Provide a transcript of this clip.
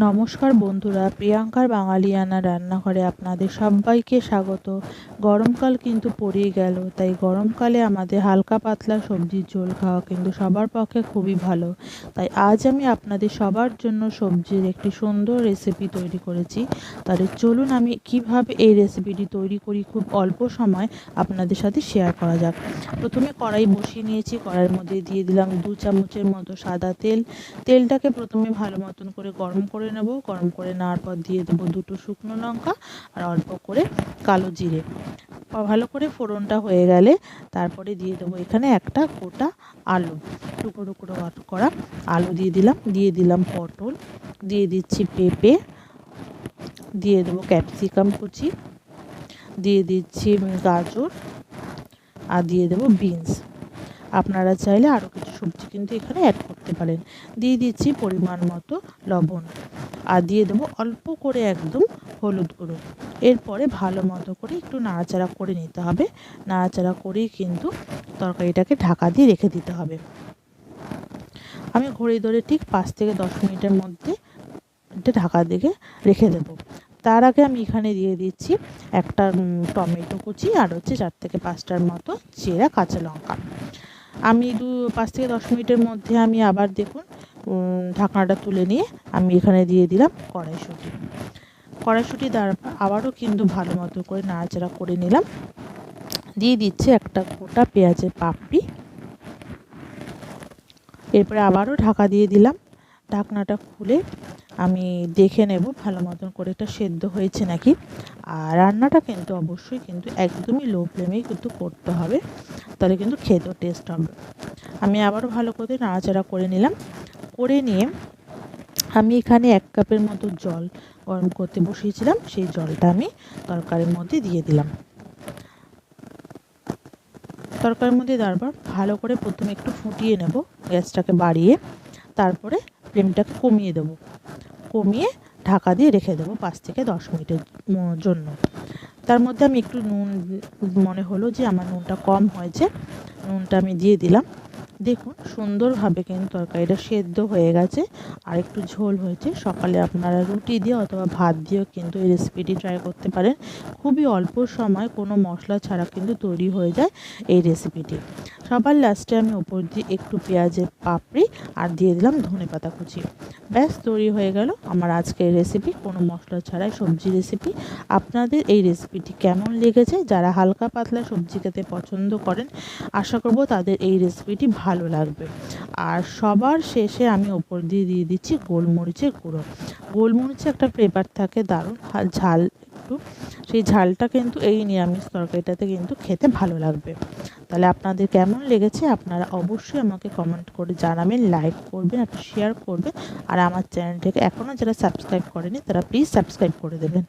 নমস্কার বন্ধুরা, প্রিয়াঙ্কার বাঙালিয়ানা রান্নাঘরে আপনাদের সবাইকে স্বাগত। গরমকাল কিন্তু পড়েই গেল, তাই গরমকালে আমাদের হালকা পাতলা সবজির ঝোল খাওয়া কিন্তু সবার পক্ষে খুবই ভালো। তাই আজ আমি আপনাদের সবার জন্য সবজির একটি সুন্দর রেসিপি তৈরি করেছি। তাহলে চলুন আমি কীভাবে এই রেসিপিটি তৈরি করি খুব অল্প সময় আপনাদের সাথে শেয়ার করা যাক। প্রথমে কড়াই বসিয়ে নিয়েছি, কড়াইয়ের মধ্যে দিয়ে দিলাম দু চামচের মতো সাদা তেল। তেলটাকে প্রথমে ভালো মতন করে গরম করে নেব, গরম করে নেওয়ার পর দিয়ে দেবো দুটো শুকনো লঙ্কা আর অল্প করে কালো জিরে। ভালো করে ফোড়নটা হয়ে গেলে তারপরে দিয়ে দেবো এখানে একটা গোটা আলু, টুকরো টুকরো করা আলু দিয়ে দিলাম দিয়ে দিলাম পটল, দিয়ে দিচ্ছি পেঁপে, দিয়ে দেবো ক্যাপসিকাম কুচি, দিয়ে দিচ্ছি গাজর আর দিয়ে দেবো বিনস। আপনারা চাইলে আরও কিছু সবজি কিন্তু এখানে অ্যাড করতে পারেন। দিয়ে দিচ্ছি পরিমাণ মতো লবণ। আর দিয়ে দেবো। অল্প করে একদম হলুদ গুঁড়ো। এরপরে ভালো মতো করে একটু নাড়াচাড়া করে নিতে হবে। নাড়াচাড়া করেই কিন্তু তরকারিটাকে ঢাকা দিয়ে রেখে দিতে হবে। আমি ঘড়ি ধরে ঠিক পাঁচ থেকে দশ মিনিটের মধ্যে এটা ঢাকা দিকে রেখে দেবো। তার আগে আমি এখানে দিয়ে দিচ্ছি একটা টমেটো কুচি আর হচ্ছে চার থেকে পাঁচটার মতো চেরা কাঁচা লঙ্কা। আমি দু, পাঁচ থেকে দশ মিনিটের মধ্যে আমি আবার দেখুন ঢাকনাটা তুলে নিয়ে আমি এখানে দিয়ে দিলাম কড়াইশুঁটি। কড়াইশুঁটি দেওয়ার পর আবারও কিন্তু ভালো মতো করে নাড়াচাড়া করে নিলাম। দিয়ে দিচ্ছে একটা গোটা পেঁয়াজের পাপড়ি। এরপরে আবারও ঢাকা দিয়ে দিলাম। ঢাকনাটা খুলে আমি দেখে নেব ভালো মতন করে এটা সেদ্ধ হয়েছে নাকি। আর রান্নাটা কিন্তু অবশ্যই কিন্তু একদমই লো ফ্লেমেই কিন্তু করতে হবে। তাহলে কিন্তু খেতেও টেস্ট হবে। আমি আবারও ভালো করে নাড়াচাড়া করে নিলাম। করে নিয়ে আমি এখানে এক কাপের মতো জল গরম করতে বসিয়েছিলাম। সেই জলটা আমি তরকারির মধ্যে দিয়ে দিলাম। তরকারির মধ্যে দেওয়ার ভালো করে প্রথমে একটু ফুটিয়ে নেব গ্যাসটাকে বাড়িয়ে। তারপরে ফ্লেমটাকে কমিয়ে দেবো। কমিয়ে ঢাকা দিয়ে রেখে দেবো পাঁচ থেকে দশ মিনিটের জন্য। তার মধ্যে আমি একটু নুন, মনে হলো যে আমার নুনটা কম হয়েছে। নুনটা আমি দিয়ে দিলাম। দেখুন, সুন্দরভাবে কিন্তু তরকারিটা সেদ্ধ হয়ে গেছে। আর একটু ঝোল হয়েছে। সকালে আপনারা রুটি দিয়ে অথবা ভাত দিয়েও কিন্তু এই রেসিপিটি ট্রাই করতে পারেন। খুবই অল্প সময় কোনো মশলা ছাড়া কিন্তু তৈরি হয়ে যায় এই রেসিপিটি সবার লাস্টে আমি ওপর দিয়ে একটু পেঁয়াজের পাপড়ি আর দিয়ে দিলাম ধনে পাতা কুচি। ব্যাস, তৈরি হয়ে গেল আমার আজকের রেসিপি কোনো মশলা ছাড়াই সবজি রেসিপি আপনাদের এই রেসিপিটি কেমন লেগেছে? যারা হালকা পাতলা সবজি খেতে পছন্দ করেন, আশা করব তাদের এই রেসিপিটি ভালো লাগবে। আর সবার শেষে আমি ওপর দিয়ে দিয়ে দিচ্ছি গোলমরিচের গুঁড়ো। গোলমরিচে একটা ফ্লেভার থাকে দারুণ ঝাল একটু। সেই ঝালটা কিন্তু এই নিরামিষ তরকারিটাতে কিন্তু খেতে ভালো লাগবে। তাহলে আপনাদের কেমন লেগেছে আপনারা অবশ্যই আমাকে কমেন্ট করে জানাবেন লাইক করবেন একটু শেয়ার করবেন। আর আমার চ্যানেলটাকে এখনও যারা সাবস্ক্রাইব করেনি তারা প্লিজ সাবস্ক্রাইব করে দেবেন।